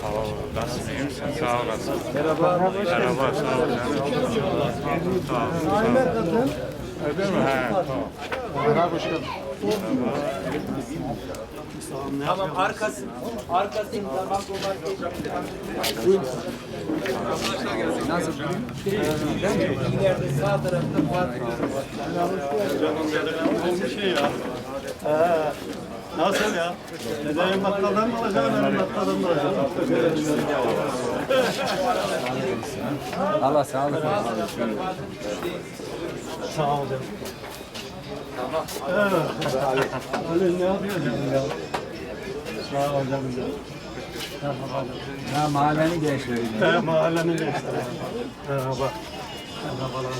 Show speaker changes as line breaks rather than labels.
Sağ ol. Nasılsın? İyi misin? Sağ ol. Merhaba. Merhaba. Sağ ol. Sağ ol. Sağ ol. Öyle mi? He. Tamam. Merhaba başkanım.
Tamam arkası arkası tamam Nasıl? İleride sağ tarafta var.
şey ya. Ee, nasıl ya? Benim bakkaldan mı alacaksın, benim bakkaldan mı alacaksın?
Allah sağlık
Sağ ol canım. Evet. Ali ne yapıyor canım ya? Sağ ol canım ya.
Ya mahallenin gençleri.
Ee, mahallenin gençleri. Merhaba. Merhabalar.